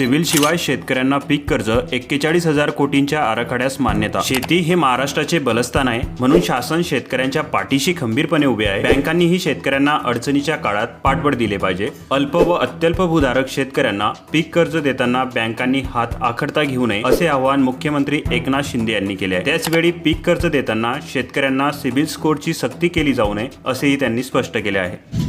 Civil शिवाय शेतकऱ्यांना पीक कर्ज एक्केचाळीस हजार कोटींच्या आराखड्यास मान्यता. शेती हे महाराष्ट्राचे बलस्थान आहे म्हणून शासन शेतकऱ्यांच्या पाठीशी खंबीरपणे उभे आहे. बँकांनीही शेतकऱ्यांना अडचणीच्या काळात पाठबळ दिले पाहिजे. अल्प व अत्यल्प भूधारक शेतकऱ्यांना पीक कर्ज देताना बँकांनी हात आखडता घेऊ नये असे आवाहन मुख्यमंत्री एकनाथ शिंदे यांनी केले आहे. त्याचवेळी पीक कर्ज देताना शेतकऱ्यांना सिबिल स्कोरची सक्ती केली जाऊ नये असेही त्यांनी स्पष्ट केले आहे.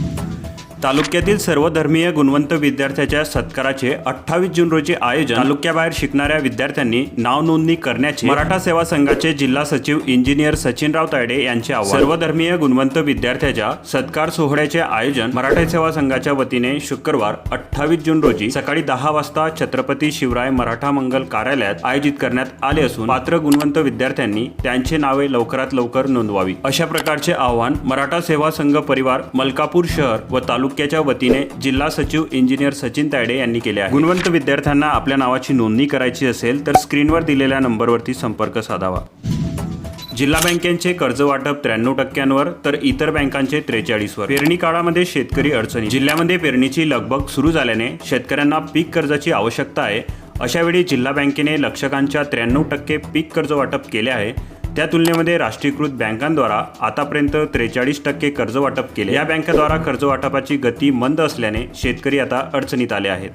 तालुक्यातील सर्व धर्मीय गुणवंत विद्यार्थ्याच्या सत्काराचे अठ्ठावीस जून रोजी आयोजन तालुक्याबाहेर शिकणाऱ्या विद्यार्थ्यांनी नाव नोंदणी करण्याचे मराठा सेवा संघाचे जिल्हा सचिव इंजिनियर सचिनराव तायडे यांचे आवाहन. सर्व धर्मीय गुणवंत विद्यार्थ्याच्या सत्कार सोहळ्याचे आयोजन मराठा सेवा संघाच्या वतीने शुक्रवार अठ्ठावीस जून रोजी सकाळी दहा वाजता छत्रपती शिवराय मराठा मंगल कार्यालयात आयोजित करण्यात आले असून पात्र गुणवंत विद्यार्थ्यांनी त्यांचे नावे लवकरात लवकर नोंदवावी. अशा प्रकारचे आवाहन मराठा सेवा संघ परिवार मलकापूर शहर व तालुका तालुक्याच्या वतीने जिल्हा सचिव इंजिनियर सचिन तायडे यांनी केले आहे. गुणवंत विद्यार्थ्यांना आपल्या नावाची नोंदणी करायची असेल तर स्क्रीनवर दिलेल्या नंबरवरती संपर्क साधावा. जिल्हा बँकेचे कर्ज वाटप त्र्याण्णव टक्क्यांवर तर इतर बँकांचे त्रेचाळीसवर. पेरणी काळामध्ये शेतकरी अडचणी. जिल्ह्यामध्ये पेरणीची लगबग सुरू झाल्याने शेतकऱ्यांना पीक कर्जाची आवश्यकता आहे. अशावेळी जिल्हा बँकेने लक्षकांच्या त्र्याण्णव टक्के पीक कर्ज वाटप केले आहे. त्या तुलनेमध्ये राष्ट्रीयकृत बँकांद्वारा आतापर्यंत त्रेचाळीस टक्के कर्ज वाटप केले. या बँकेद्वारा कर्ज वाटपाची गती मंद असल्याने शेतकरी आता अडचणीत आले आहेत.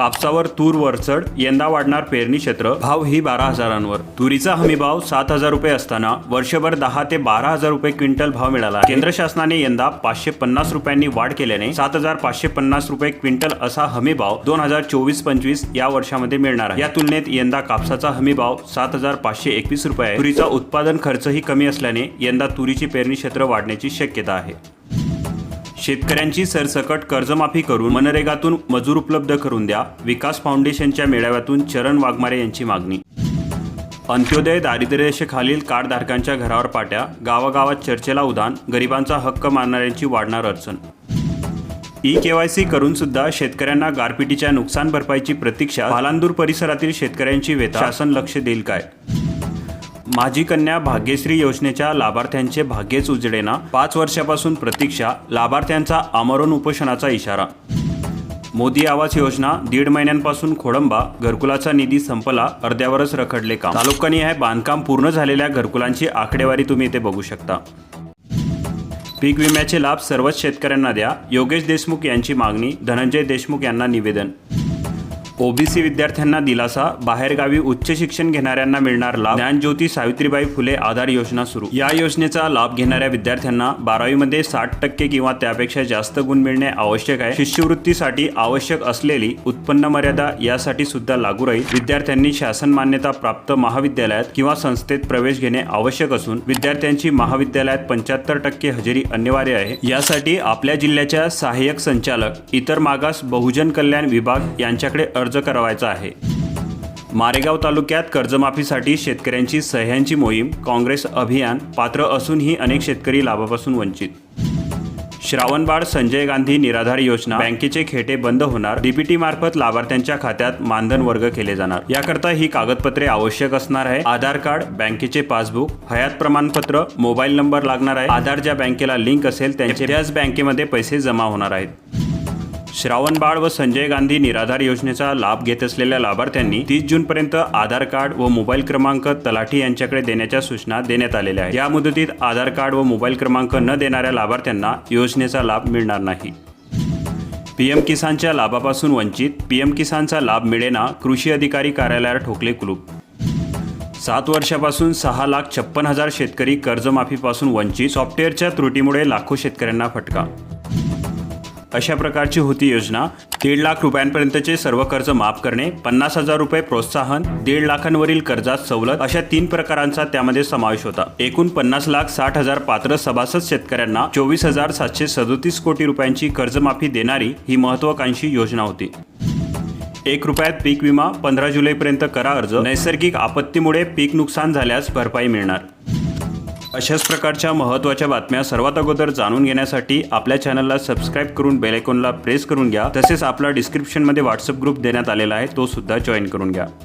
कापसावर तूर वरचढ यंदा वाढणार पेरणी क्षेत्र भाव ही बारा हजारांवर. तुरीचा हमीभाव सात हजार रुपये असताना वर्षभर दहा ते बारा हजार रुपये क्विंटल भाव मिळाला केंद्र शासनाने यंदा पाचशे पन्नास रुपयांनी वाढ केल्याने सात हजार पाचशे पन्नास रुपये क्विंटल असा हमीभाव दोन हजार चोवीस पंचवीस या वर्षामध्ये मिळणार आहे. या तुलनेत यंदा कापसाचा हमीभाव सात हजार पाचशे एकवीस रुपये आहे. तुरीचा उत्पादन खर्चही कमी असल्याने यंदा तुरीची पेरणी क्षेत्र वाढण्याची शक्यता आहे. शेतकऱ्यांची सरसकट कर्जमाफी करून मनरेगातून मजूर उपलब्ध करून द्या विकास फाउंडेशनच्या मेळाव्यातून चरण वाघमारे यांची मागणी. अंत्योदय दारिद्र्यरेषेखालील कार्डधारकांच्या घरावर पाट्या गावागावात चर्चेला उदान गरिबांचा हक्क मानणाऱ्यांची वाढणार अडचण. ई केवायसी करून सुद्धा शेतकऱ्यांना गारपिटीच्या नुकसान भरपाईची प्रतीक्षा पालांदूर परिसरातील शेतकऱ्यांची वेता शासन लक्ष देईल काय? माझी कन्या भाग्यश्री योजनेच्या लाभार्थ्यांचे भाग्यच उजडेना पाच वर्षापासून प्रतीक्षा लाभार्थ्यांचा आमरण उपोषणाचा इशारा. मोदी आवास योजना दीड महिन्यांपासून खोडंबा घरकुलाचा निधी संपला अर्ध्यावरच रखडले काम. आहे बांधकाम पूर्ण झालेल्या घरकुलांची आकडेवारी तुम्ही इथे बघू शकता. पीक विम्याचे लाभ सर्वच शेतकऱ्यांना द्या. योगेश देशमुख यांची मागणी धनंजय देशमुख यांना निवेदन. ओबीसी विद्यार्थ्यांना दिलासा बाहेरगावी उच्च शिक्षण घेणाऱ्यांना मिळणार लाभ ज्ञानज्योती सावित्रीबाई फुले आधार योजना सुरू. या योजनेचा लाभ घेणाऱ्या विद्यार्थ्यांना बारावीमध्ये साठ टक्के किंवा त्यापेक्षा जास्त गुण मिळणे आवश्यक आहे. शिष्यवृत्तीसाठी आवश्यक असलेली उत्पन्न मर्यादा यासाठी सुद्धा लागू राहील. विद्यार्थ्यांनी शासन मान्यता प्राप्त महाविद्यालयात किंवा संस्थेत प्रवेश घेणे आवश्यक असून विद्यार्थ्यांची महाविद्यालयात पंच्याहत्तर टक्के हजेरी अनिवार्य आहे. यासाठी आपल्या जिल्ह्याच्या सहाय्यक संचालक इतर मागास बहुजन कल्याण विभाग यांच्याकडे अर्ज करावायचा आहे. मारेगाव तालुक्यात कर्जमाफीसाठी शेतकऱ्यांची सह्यांची मोहीम काँग्रेस अभियान पात्र असूनही अनेक शेतकरी लाभापासून वंचित. श्रावणबाळ संजय गांधी निराधार योजना बँकेचे खेटे बंद होणार डीबीटी मार्फत लाभार्थ्यांच्या खात्यात मानधन वर्ग केले जाणार. याकरता ही कागदपत्रे आवश्यक असणार आहे. आधार कार्ड बँकेचे पासबुक हयात प्रमाणपत्र मोबाईल नंबर लागणार आहे. आधार ज्या बँकेला लिंक असेल त्यांचे त्याच बँकेमध्ये पैसे जमा होणार आहेत. श्रावणबाळ व संजय गांधी निराधार योजनेचा लाभ घेत असलेल्या लाभार्थ्यांनी तीस जून पर्यंत आधार कार्ड व मोबाईल क्रमांक तलाठी यांच्याकडे देण्याच्या सूचना देण्यात आलेल्या आहेत. या मुदतीत आधार कार्ड व मोबाईल क्रमांक न देणाऱ्या लाभार्थ्यांना योजनेचा लाभ मिळणार नाही. पीएम किसानच्या लाभापासून वंचित पीएम किसानचा लाभ मिळेना कृषी अधिकारी कार्यालयावर ठोकले कुलूप. सात वर्षापासून सहा लाख छप्पन हजार शेतकरी कर्जमाफीपासून वंचित सॉफ्टवेअरच्या त्रुटीमुळे लाखो शेतकऱ्यांना फटका. अशा प्रकारची होती योजना. दीड लाख रुपयांपर्यंतचे सर्व कर्ज माफ करणे पन्नास हजार रुपये प्रोत्साहन दीड लाखांवरील कर्जात सवलत अशा तीन प्रकारांचा त्यामध्ये समावेश होता. एकूण पन्नास लाख साठ हजार पात्र सभासद शेतकऱ्यांना चोवीस हजार सातशे सदोतीस कोटी रुपयांची कर्जमाफी देणारी ही महत्वाकांक्षी योजना होती. एक रुपयात पीक विमा पंधरा जुलैपर्यंत करा अर्ज. नैसर्गिक आपत्तीमुळे पीक नुकसान झाल्यास भरपाई मिळणार. अशाच प्रकारच्या महत्त्वाच्या बातम्या सर्वात अगोदर जाणून घेण्यासाठी आपल्या चॅनलला सबस्क्राईब करून बेलायकॉनला प्रेस करून घ्या. तसेच आपला डिस्क्रिप्शनमध्ये व्हॉट्सअप ग्रुप देण्यात आलेला आहे तो सुद्धा जॉईन करून घ्या.